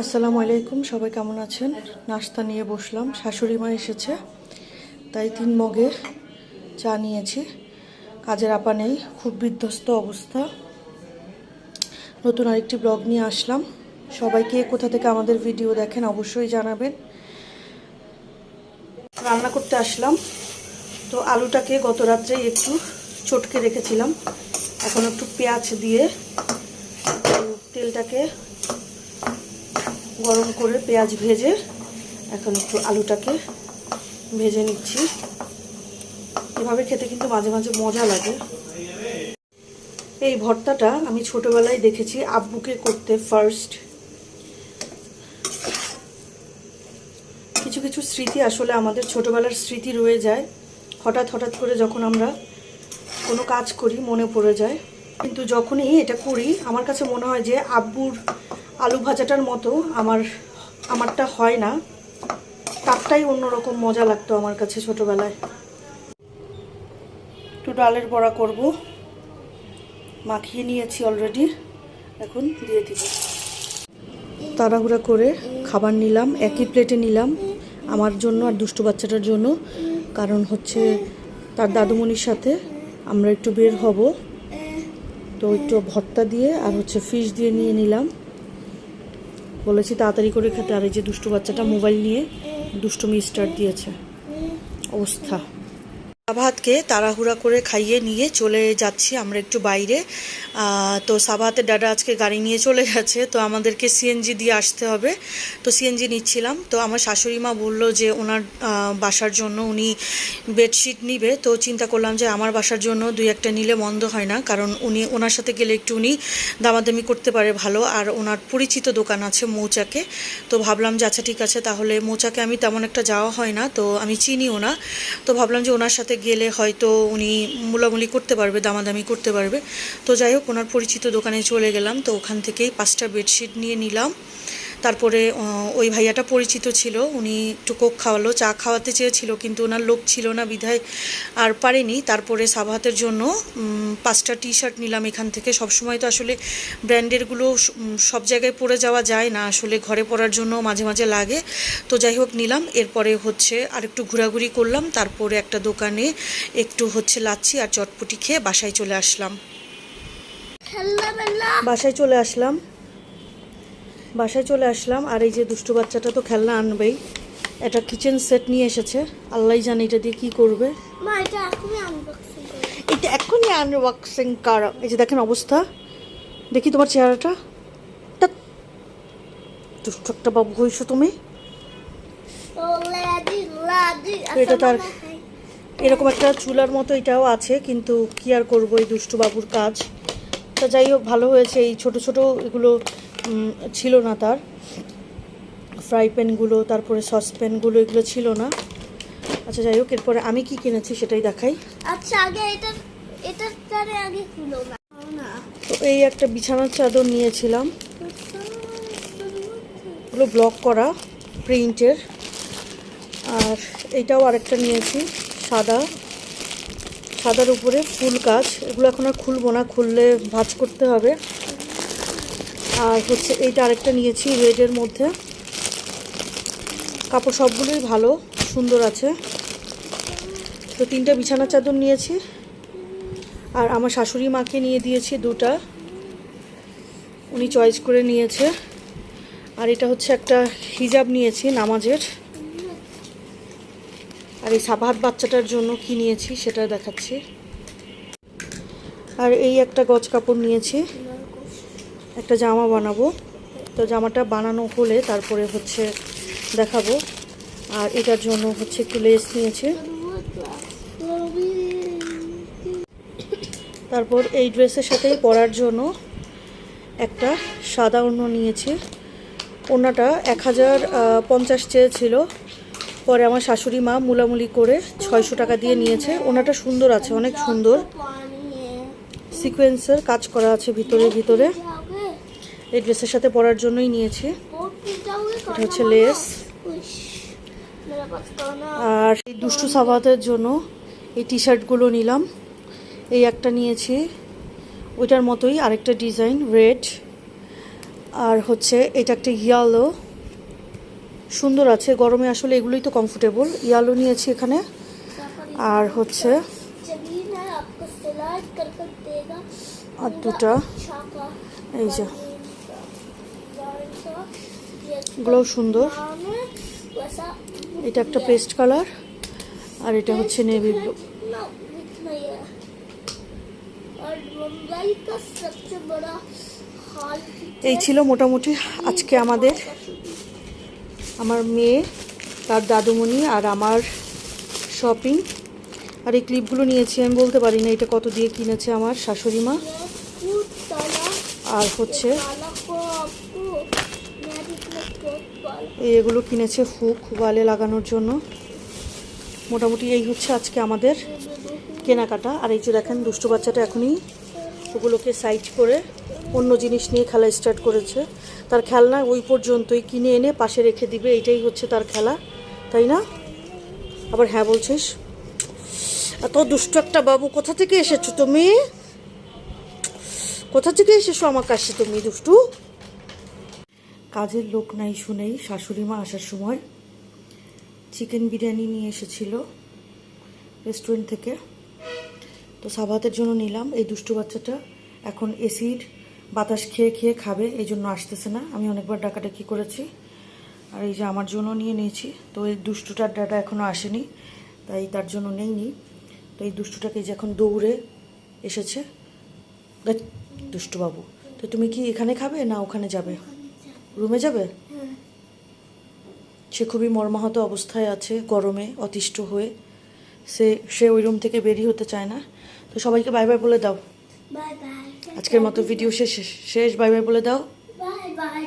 আসসালামু আলাইকুম, সবাই কেমন আছেন? নাস্তা নিয়ে বসলাম। শাশুড়ি মা এসেছে, তাই তিন মগে চা নিয়েছি। কাজের আপা নেই, খুব বিধ্বস্ত অবস্থা। নতুন আরেকটি ব্লগ নিয়ে আসলাম। সবাইকে কোথা থেকে আমাদের ভিডিও দেখেন অবশ্যই জানাবেন। রান্না করতে আসলাম। তো আলুটাকে গত রাত্রে একটু চটকে রেখেছিলাম। এখন একটু পেঁয়াজ দিয়ে তেলটাকে গরম করে পেঁয়াজ ভেজে এখন একটু আলুটাকে ভেজে নিচ্ছি। এভাবে খেতে কিন্তু মাঝে মাঝে মজা লাগে। এই ভর্তাটা আমি ছোটবেলায় দেখেছি আব্বুকে করতে ফার্স্ট কিছু কিছু স্মৃতি আসলে আমাদের ছোটবেলার স্মৃতি রয়ে যায়। হঠাৎ হঠাৎ করে যখন আমরা কোনো কাজ করি, মনে পড়ে যায়। কিন্তু যখনই এটা করি, আমার কাছে মনে হয় যে আব্বুর আলু ভাজাটার মতো আমার, আমারটা হয় না। তারটাই অন্যরকম মজা লাগতো আমার কাছে ছোটবেলায়। একটু ডালের বড়া করব। মাখিয়ে নিয়েছি অলরেডি এখন দিয়ে দিব। তাড়াহুড়া করে খাবার নিলাম, একই প্লেটে নিলাম। আমার জন্য আর দুষ্টু বাচ্চাটার জন্য, কারণ হচ্ছে তার দাদুমণির সাথে আমরা একটু বের হব। তো একটু ভর্তা দিয়ে আর হচ্ছে ফিশ দিয়ে নিয়ে নিলাম। বলেছি তাড়াতাড়ি করে খেতে। আর এই যে দুষ্টু বাচ্চাটা মোবাইল নিয়ে দুষ্টুমি স্টার্ট দিয়েছে। অবস্থা। সাবাহাতকে তাড়াহুড়া করে খাইয়ে নিয়ে চলে যাচ্ছি, আমরা একটু বাইরে। তো সাবাহাতের দাদা আজকে গাড়ি নিয়ে চলে গেছে, তো আমাদেরকে সিএনজি দিয়ে আসতে হবে। তো সিএনজি নিচ্ছিলাম, তো আমার শাশুড়ি মা বলল যে ওনার বাসার জন্য উনি বেডশিট নিবে। তো চিন্তা করলাম যে আমার বাসার জন্য দুই একটা নিলে মন্দ হয় না, কারণ উনি, ওনার সাথে গেলে একটু উনি দামাদামি করতে পারে ভালো। আর ওনার পরিচিত দোকান আছে মৌচাকে, তো ভাবলাম যে আচ্ছা ঠিক আছে, তাহলে মৌচাকে আমি তেমন একটা যাওয়া হয় না, তো আমি চিনিও না। তো ভাবলাম যে ওনার সাথে গেলে হয়তো উনি মূলামুলি করতে পারবে, দামাদামি করতে পারবে। তো যাই হোক, ওনার পরিচিত দোকানে চলে গেলাম। তো ওখান থেকেই পাঁচটা বেডশিট নিয়ে নিলাম। তারপরে ওই ভাইয়াটা পরিচিত ছিল। উনি একটু কোক খাওয়ালো চা খাওয়াতে চেয়েছিল কিন্তু ওনার লোক ছিল না বিধায় আর পারেনি। তারপরে সাবাহাতের জন্য পাঁচটা টি শার্ট নিলাম এখান থেকে। সবসময় তো আসলে ব্র্যান্ডেরগুলো সব জায়গায় পরে যাওয়া যায় না আসলে ঘরে পরার জন্য মাঝে মাঝে লাগে। তো যাই হোক নিলাম। এরপরে হচ্ছে আর একটু ঘোরাঘুরি করলাম তারপরে একটা দোকানে একটু হচ্ছে লাচ্ছি আর চটপটি খেয়ে বাসায় চলে আসলাম। বাসায় চলে আসলাম। বাসায় চলে আসলাম আর এই যে দুষ্টু বাচ্চাটা তো খেলনা আনবেই। এটা কিচেন সেট নিয়ে এসেছে। আল্লাহ জানে এটা দিয়ে কি করবে। এটা এখনই আনবক্সিং করা। এই যে দেখেন অবস্থা। দেখি তোমার চেহারাটা। দুষ্ট একটা বাবু হয়েছো তুমি? এটা তার এরকম একটা চুলার মতো এটাও আছে কিন্তু কি আর করব এই দুষ্টু বাবুর কাজ? তো যাই হোক ভালো হয়েছে। এই ছোট ছোট এগুলো ছিল না তার। ফ্রাই প্যানগুলো তারপরে সসপ্যানগুলো এগুলো ছিল না। আচ্ছা যাই হোক এরপরে আমি কি কিনেছি সেটাই দেখাই। আচ্ছা আগে এটা এটার তারে আগে খুলো না। না। তো এই একটা বিছানার চাদর নিয়েছিলাম। এগুলো ব্লক করা প্রিন্টের আর এইটাও আরেকটা নিয়েছি সাদা। সাদার উপরে ফুল কাজ এগুলো এখন আর খুলবো না খুললে ভাজ করতে হবে। আর হচ্ছে এইটা আরেকটা নিয়েছি রেডের মধ্যে। কাপড় সবগুলোই ভালো, সুন্দর আছে। তো তিনটা বিছানার চাদর নিয়েছি। আর আমার শাশুড়ি মাকে নিয়ে দিয়েছি দুটা। উনি চয়েস করে নিয়েছে। আর এটা হচ্ছে একটা হিজাব নিয়েছি নামাজের। আর এই সাবাহাত বাচ্চাটার জন্য কি নিয়েছি সেটা দেখাচ্ছি। আর এই একটা গজ কাপড় নিয়েছি। একটা জামা বানাবো। তো জামাটা বানানো হলে তারপরে হচ্ছে দেখাবো। আর এটার জন্য হচ্ছে একটু লেস নিয়েছি। তারপর এই ড্রেসের সাথেই পরার জন্য একটা সাদা ওড়না নিয়েছি। ওনাটা এক হাজার পঞ্চাশ চেয়েছিল। পরে আমার শাশুড়ি মা মুলামুলি করে ছয়শো টাকা দিয়ে নিয়েছে। ওনাটা সুন্দর আছে, অনেক সুন্দর। সিকোয়েন্সের কাজ করা আছে ভিতরে ভিতরে। এই ড্রেসের সাথে পরার জন্যই নিয়েছি। এটা হচ্ছে লেস। আর এই দুষ্টু সাবাতের জন্য এই টি শার্টগুলো নিলাম। এই একটা নিয়েছি। ওইটার মতোই আরেকটা ডিজাইন, রেড। আর হচ্ছে এটা একটা ইয়ালো। সুন্দর আছে, গরমে আসলে এগুলোই তো কমফোর্টেবল ইয়ালো নিয়েছি এখানে। আর হচ্ছে আর দুটা। এই যে। এগুলোও সুন্দর। এটা একটা পেস্ট কালার আর এটা হচ্ছে নেভি ব্লু এই ছিল মোটামুটি আজকে আমাদের। আমার মেয়ে, তার দাদুমণি আর আমার শপিং আর এই ক্লিপগুলো নিয়েছি, আমি বলতে পারি না এটা কত দিয়ে কিনেছে আমার শাশুড়ি মা। আর হচ্ছে এগুলো কিনেছে হুক, ওয়ালে লাগানোর জন্য। মোটামুটি এই হচ্ছে আজকে আমাদের কেনাকাটা। আর এই যে দেখেন, দুষ্টু বাচ্চাটা এখনই ওগুলোকে সাইড করে অন্য জিনিস নিয়ে খেলা স্টার্ট করেছে। তার খেলনা ওই পর্যন্তই, কিনে এনে পাশে রেখে দিবে, এইটাই হচ্ছে তার খেলা, তাই না? আবার হ্যাঁ বলছিস? এত দুষ্ট একটা বাবু, কোথা থেকে এসেছ তুমি? কোথা থেকে এসেছ আমার কাছে তুমি, দুষ্টু? কাজের লোক নাই শুনেই শাশুড়ি মা আসার সময় চিকেন বিরিয়ানি নিয়ে এসেছিল রেস্টুরেন্ট থেকে। তো সাবাতের জন্য নিলাম। এই দুষ্টু বাচ্চাটা এখন এসির বাতাস খেয়ে খেয়ে খাবে এই জন্য আসতেছে না। আমি অনেকবার ডাকাডাকি করেছি আর এই যে আমার জন্য নিয়ে নিয়েছি। তো এই দুষ্টুটার ডাটা এখনও আসেনি তাই তার জন্য নেইনি। তো এই দুষ্টুটাকে যে এখন দৌড়ে এসেছে দেখ, দুষ্টু তো তুমি কি এখানে খাবে না ওখানে যাবে? রুমে যাবে? সে খুবই মর্মাহত অবস্থায় আছে গরমে অতিষ্ঠ হয়ে। সে সে ওই রুম থেকে বেরিয়ে হতে চায় না। তো সবাইকে বাই বাই বলে দাও। আজকের মতো ভিডিও শেষ। শেষ বাই বাই বলে দাও। Bye bye.